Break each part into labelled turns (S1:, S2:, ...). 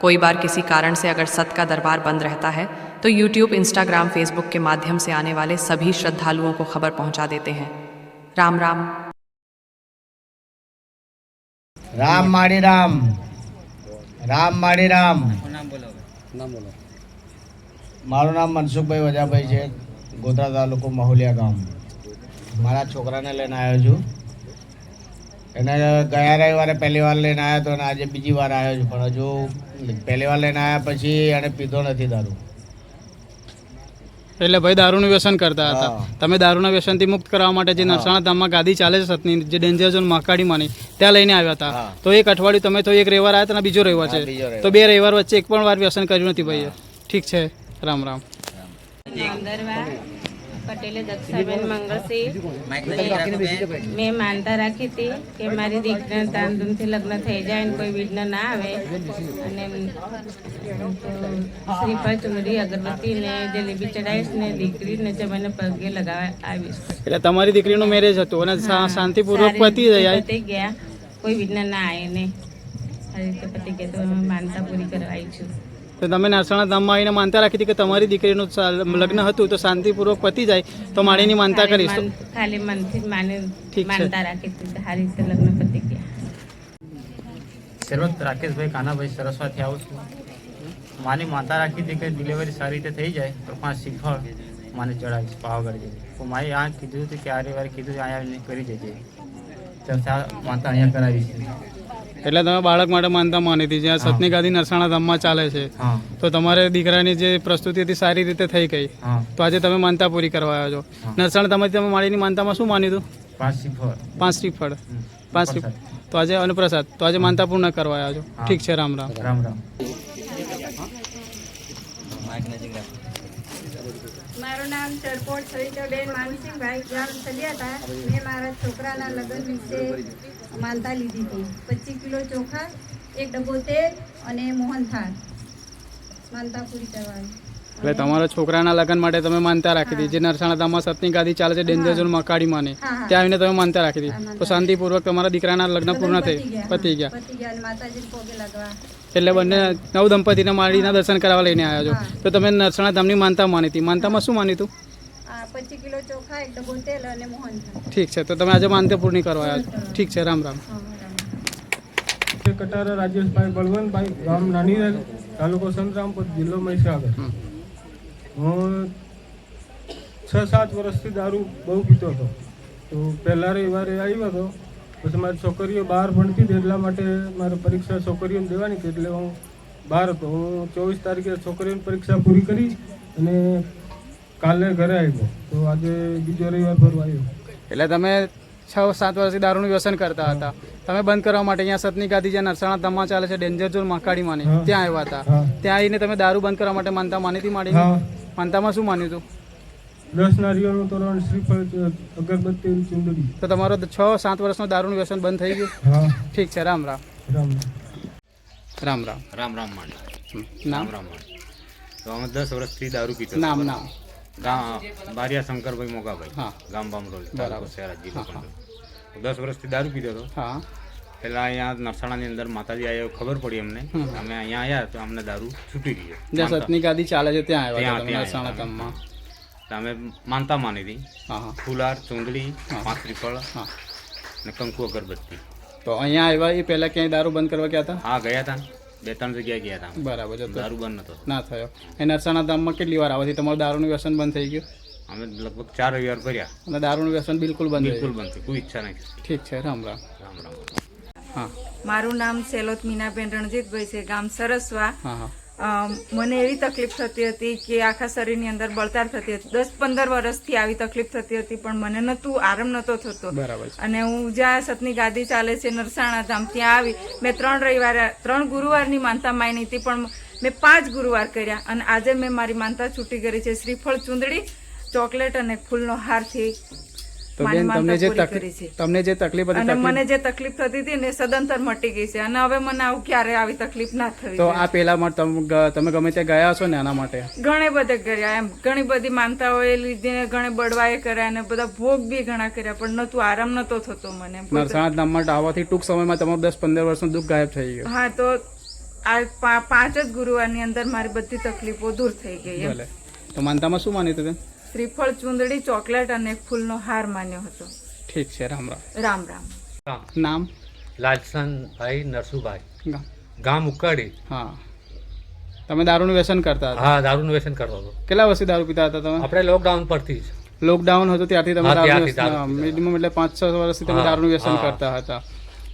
S1: कोई बार किसी कारण से अगर सत का दरबार बंद रहता है तो यूट्यूब इंस्टाग्राम फेसबुक के माध्यम से आने वाले सभी श्रद्धालुओं को खबर पहुंचा देते हैं राम राम
S2: રામ માળી રામ રામ માળી રામ મારું નામ મનસુખભાઈ વજાભાઈ છે ગોધરા તાલુકો મહુલિયા ગામ મારા છોકરાને લઈને આવ્યો છું એને ગયા રવિવારે પહેલી વાર લઈને આવ્યો હતો અને આજે બીજી વાર આવ્યો છું પણ હજુ પહેલી વાર લઈને આવ્યા પછી એને પીધો નથી દારૂ.
S3: એટલે ભાઈ દારૂનું વ્યસન કરતા હતા. તમે દારૂના વ્યસનથી મુક્ત કરવા માટે જે નરસાણા ધામમાં ગાદી ચાલે છે સતની જે ડેન્જર ઝોન મહાકાળીમાંની ત્યાં લઈને આવ્યા હતા. તો એક અઠવાડિયું તમે તો એક રવિવાર આવ્યા હતા બીજો રવિવાર છે. તો બે રવિવાર વચ્ચે એક પણ વાર વ્યસન કર્યું નથી ભાઈએ. ઠીક છે. રામ રામ.
S4: પટેલે દક્ષાબેન મંગળસિંહ મેં માનતા રાખી હતી કે મારી દીકરીને તાંદુનથી લગ્ન થઈ જાય અને કોઈ વિઘ્ન ના આવે. અને તો શ્રીફળ ચુંદડી અગરબત્તી ને જલેબી ચડાવીશ ને દીકરીને જમાઈને પગે લગાવવા આવીશ.
S3: એટલે તમારી દીકરીનું મેરેજ હતું અને શાંતિપૂર્વક પતી જાય.
S4: પતી ગયા. કોઈ વિઘ્ન ના આવે ને. આ રીતે પતી ગયા તો માનતા પૂરી કરવા આવી છું.
S3: તો તમે નરસાણા ધામમાં આવીને માનતા રાખી હતી કે તમારી દીકરીનું લગ્ન હતું તો શાંતિપૂર્વક પતી જાય તો માળીની માનતા કરીશ
S4: ખાલી મનથી માને માનતા રાખી હતી સારી રીતે લગ્ન પતી ગયા.
S5: શરવત રાકેશભાઈ કાનાભાઈ સરસ્વતી આવું છું. માની માતા રાખી હતી કે ડિલિવરી સારી રીતે થઈ જાય તો પાંચ શીખવાડ મને ચડાવીશ પાવાગઢ જઈ તો મારે આ કીધું હતું કે આ રવિવારે કીધું અહીંયા કરી જજે તો માતા અહીંયા કરાવી છે.
S3: એટલે તમે બાળક માટે માનતા માની હતી. જ્યાં સતની ગાદી નરસાણા ધામમાં ચાલે છે તો તમારે દીકરાની જે પ્રસ્તુતિ હતી સારી રીતે થઈ ગઈ. તો આજે તમે માનતા પૂરી કરવા આવ્યા છો. નરસાણા તમે તમે માળીની માનતામાં શું માન્યું હતું?
S5: પાંચ શ્રીફળ
S3: પાંચ શ્રી તો આજે અનુપ્રસાદ તો આજે માનતા પૂર્ણ કરવા આવ્યા છો. ઠીક છે રામ રામ.
S5: રામ રામ.
S6: મારું નામ ચરપોટ સવિતાબેન માનસિંહભાઈ ગામ સલિયાતા મેં મારા છોકરાના લગ્ન વિશે માનતા લીધી હતી. પચીસ કિલો ચોખા એક ડબ્બો તેલ અને મોહનથાળ માનતા પૂરી કરવાની
S3: એટલે તમારા છોકરાના લગ્ન માટે તમે માનતા રાખી હતી જે નરસાણા ધામમાં સતની ગાદી ચાલે છે ડેન્જર ઝોન મકાડી
S6: હા.
S3: ત્યાં આવીને તમે માનતા રાખી હતી તો શાંતિપૂર્વક તમારા દીકરાના લગ્ન પૂર્ણ થઈ પતી ગયા. એટલે બંને નવ દંપતીને માળીના દર્શન કરાવવા લઈને આવ્યા છો. તો તમે નરસાણા ધામની માનતા માની હતી. માનતામાં શું માન્યું હતું?
S6: પચીસ કિલો ચોખા એક ડબ્બો તેલ અને મોહનથાળ
S3: ઠીક છે તો તમે આજે માનતા પૂર્ણ કરવા આવ્યા ઠીક છે રામ રામ.
S7: કટારા રાજેશભાઈ બળવંતભાઈ ગામ નાની તાલુકો સંતરામપુર જિલ્લો મહીસાગર. હું છ સાત વર્ષથી દારૂ બહુ પીતો હતો. તો પહેલા રવિવારે આવ્યો હતો. પછી મારી છોકરીઓ બહાર ભણતી હતી એટલા માટે મારે પરીક્ષા છોકરીઓને દેવાની હતી. એટલે હું બહાર હતો. હું ચોવીસ તારીખે છોકરીઓની પરીક્ષા પૂરી કરી અને કાલે ઘરે આવ્યો તો આજે બીજો રવિવાર ભરવા આવ્યો
S3: એટલે તમે છ સાત વર્ષથી દારૂનું વ્યસન કરતા હતા. તમે બંધ કરવા માટે અહીંયા સતની ગાદી જે નરસાણા ધમા ચાલે છે ડેન્જર ઝોન મકાડીમાંની
S7: માની
S3: ત્યાં આવ્યા હતા. ત્યાં આવીને તમે દારૂ બંધ કરવા માટે માનતા માનીતી માડી? માનતામાં શું માન્યું હતું?
S7: દસ નારિયેળનું તોરણ શ્રીફળ અગરબત્તી ચુંદડી.
S3: તો તમારો છ સાત વર્ષનો દારૂનું વ્યસન બંધ થઈ ગયું? ઠીક છે રામ રામ.
S7: રામ
S3: રામ. રામ
S5: રામ. રામ
S3: માંડ નામ?
S5: રામ રામ તો અમે દસ વર્ષથી દારૂ પીતો
S3: નામ નામ.
S5: ગામ બારિયા શંકરભાઈ મોગાભાઈ
S3: હા
S5: ગામ બામરોલ
S3: બરાબર.
S5: તાલુકો શહેરા જિલ્લો
S3: હા, હા.
S5: પંચમહાલ. દસ વર્ષથી દારૂ પીતો હતો
S3: હા
S5: પેલા અહીંયા નરસાણાની અંદર માતાજી આવ્યા ખબર પડી અમને
S3: હમ.
S5: અમે અહીંયા આવ્યા તો અમને દારૂ છૂટી ગયો
S3: જ્યાં
S5: માનતા-
S3: સતની ગાદી ચાલે છે ત્યાં આવ્યા
S5: ત્યાં-
S3: હતા તમે
S5: ત્યાં
S3: નરસાણા
S5: આવ્યા.
S3: ધામમાં
S5: તો અમે માનતા માની હતી
S3: હા હા
S5: ફુલાર ચુંદડી
S3: હા.
S5: પાંચ શ્રીફળ
S3: હા
S5: ને કંકુ અગરબત્તી
S3: તો અહીંયા આવ્યા એ પહેલા ક્યાંય દારૂ બંધ કરવા ગયા હતા
S5: હા ગયા હતા ને. બે ત્રણ જગ્યાએ ગયા હતા
S3: બરાબર છે તો
S5: દારૂ બંધ નતો
S3: ના થયો. એ નરસાણા ધામમાં કેટલી વાર આવવાથી તમારું દારૂનું વ્યસન બંધ થઈ ગયું?
S5: અમે લગભગ ચાર રવિવાર ભર્યા
S3: અને દારૂનું વ્યસન બિલકુલ બંધ થઈ
S5: બિલકુલ બંધ થયું. કોઈ ઈચ્છા નહીં
S3: ઠીક છે રામ રામ.
S5: રામ રામ.
S3: હા.
S8: મારું નામ સેલોત મીનાબેન રણજીતભાઈ છે ગામ સરસવા.
S3: હા હા.
S8: અમ, મને એવી તકલીફ થતી હતી કે આખા શરીરની અંદર બળતર થતી હતી. દસ પંદર વર્ષથી આવી તકલીફ થતી હતી પણ મને નતું આરામ નતો થતો. અને હું જ્યાં સતની ગાદી ચાલે છે નરસાણા ધામ ત્યાં આવી મેં ત્રણ રવિવાર ત્રણ ગુરુવારની માનતા માની હતી પણ મેં પાંચ ગુરુવાર કર્યા. અને આજે મેં મારી માનતા છૂટી કરી છે. શ્રીફળ ચુંદડી ચોકલેટ અને ફૂલનો હારથી
S3: તો બેન તમને જે તમને જે તકલીફ હતી
S8: મને જે તકલીફ થતી હતી ને સદંતર મટી ગઈ છે. અને હવે મને આવું ક્યારે આવી તકલીફ ના થઈ
S3: તો આ પેલા તમે ગમે ત્યાં ગયા હશો ને આના માટે?
S8: ઘણે બધે કર્યા એમ. ઘણી બધી માનતાઓ એ લીધે ઘણે બળવાએ કર્યા અને બધા ભોગ બી ઘણા કર્યા પણ નતું આરામ નતો થતો મને
S3: નરસાણા ધામમાં આવવાથી ટૂંક સમયમાં તમારું દસ પંદર વર્ષનું દુઃખ ગાયબ થઈ ગયું.
S8: હા તો આ પાંચ જ ગુરુવારની અંદર મારી બધી તકલીફો દૂર થઈ ગઈ
S3: તો માનતામાં શું માન્યું હતું
S8: શ્રીફળ ચુંદડી ચોકલેટ અને ફૂલનો હાર માન્યો હતો.
S3: ઠીક છે રામ રામ.
S8: રામ રામ.
S3: નામ?
S9: લાલસનભાઈ નરસુભાઈ.
S3: ગામ.
S9: ઉકાડી.
S3: હા. તમે દારૂનું વ્યસન કરતા હતા?
S9: હા દારૂનું વ્યસન કરતો હતો.
S3: કેટલા વર્ષથી દારૂ પીતા હતા તમે?
S9: આપણે લોકડાઉન પરથી
S3: લોકડાઉન હતું ત્યારથી તમે
S9: દારૂ
S3: મિનિમમ એટલે પાંચ છ વર્ષથી તમે દારૂનું વ્યસન કરતા હતા.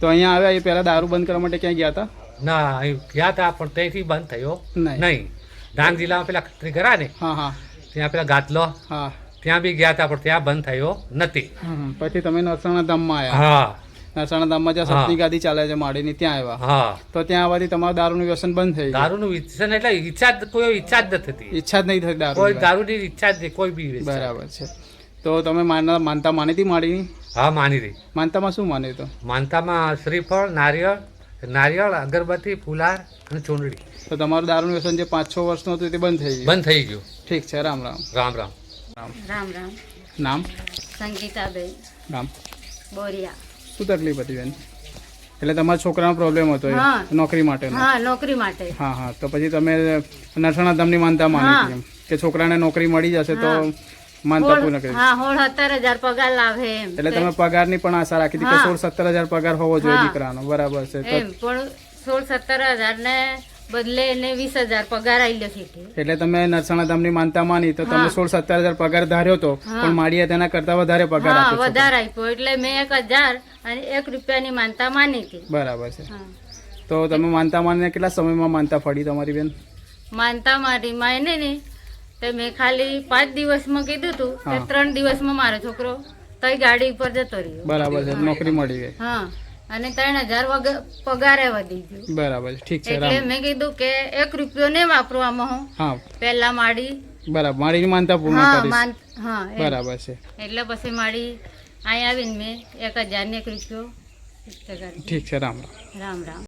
S3: તો અહીંયા આવ્યા એ પહેલા દારૂ બંધ કરવા માટે ક્યાં ગયા હતા?
S9: ના અહીં ગયા હતા પણ ત્યાંથી બંધ થયો
S3: નહીં.
S9: નહીં. ડાંગ જિલ્લામાં પેલા ખત્રી કરા ને
S3: હા હા.
S9: ત્યાં પેલા ગાતલો
S3: હા.
S9: ત્યાં બી ગયા હતા પણ ત્યાં બંધ થયો નથી.
S3: પછી તમે નરસાણા ધામમાં આવ્યા
S9: હા.
S3: નરસાણા ધામમાં જ્યાં
S9: હા.
S3: ગાદી ચાલે છે માડીની ત્યાં આવ્યા.
S9: હા.
S3: તો ત્યાં આવવાથી તમારું દારૂનું વ્યસન બંધ થઈ
S9: દારૂનું વ્યસન એટલે ઈચ્છા કોઈ ઈચ્છા જ નથી થતી.
S3: ઈચ્છા જ નહીં થતી દારૂ
S9: કોઈ દારૂની ઈચ્છા જ નહીં કોઈ બી
S3: બરાબર છે. તો તમે માનતા માનતા માની હતી માડીની?
S9: હા માની રહી
S3: માનતામાં શું માન્યું તો
S9: માનતામાં શ્રીફળ નારિયેળ નારિયેળ અગરબત્તી ફુલાર અને ચોંદડી.
S3: તો તમારું દારૂનું વ્યસન જે પાંચ છ વર્ષનું હતું તે બંધ થઈ ગયું.
S9: બંધ થઈ ગયું.
S3: ઠીક છે રામ રામ.
S9: રામ રામ.
S6: રામ રામ.
S3: નામ?
S6: સંગીતાબેન.
S3: નામ?
S6: બોરિયા.
S3: શું તકલીફ હતી બેન? એટલે તમારા છોકરાનો પ્રોબ્લેમ હતો નોકરી માટે
S6: હા નોકરી માટે.
S3: હા હા. તો પછી તમે નરસણા ધામની માનતા માની કે છોકરાને નોકરી મળી જશે તો માનતા પૂર્ણ કરી.
S6: હા હોળ સત્તર હજાર પગાર લાવે એમ.
S3: એટલે તમે પગારની પણ આશા રાખી હતી કે. સોળ સત્તર હજાર પગાર હોવો જોઈએ દીકરાનો. બરાબર છે. તો
S6: પણ સોળ સત્તર હજાર ને બદલે એને વીસ હજાર પગાર આવી લખી
S3: એટલે. તમે નરસણા ધામની માનતા માની તો તમે સોળ સત્તર હજાર પગાર ધાર્યો તો પણ માડીએ તેના કરતા વધારે પગાર
S6: હા વધારે આપ્યો એટલે મેં એક હજાર અને એક રૂપિયાની માનતા માની હતી.
S3: બરાબર છે. તો તમે માનતા માનીને કેટલા સમયમાં માનતા ફળી તમારી બેન?
S6: માનતા મારી માને ને તે મેં ખાલી પાંચ દિવસમાં કીધું હતું ત્રણ દિવસમાં મારો છોકરો તઈ ગાડી ઉપર જતો રહ્યો.
S3: બરાબર છે નોકરી મળી ગઈ.
S6: હા. અને ત્રણ હજાર પગારે વધી ગયો
S3: બરાબર ઠીક છે
S6: એટલે મેં કીધું કે એક રૂપિયો નહીં વાપરવામાં હું.
S3: હા.
S6: પહેલા માડી.
S3: બરાબર માડી માનતા પૂર્ણ કરીશ.
S6: હા
S3: બરાબર છે.
S6: એટલે પછી માડી અહીં આવીને મેં એક હજાર ને એક રૂપિયો
S3: ઠીક છે રામ રામ.
S6: રામ રામ.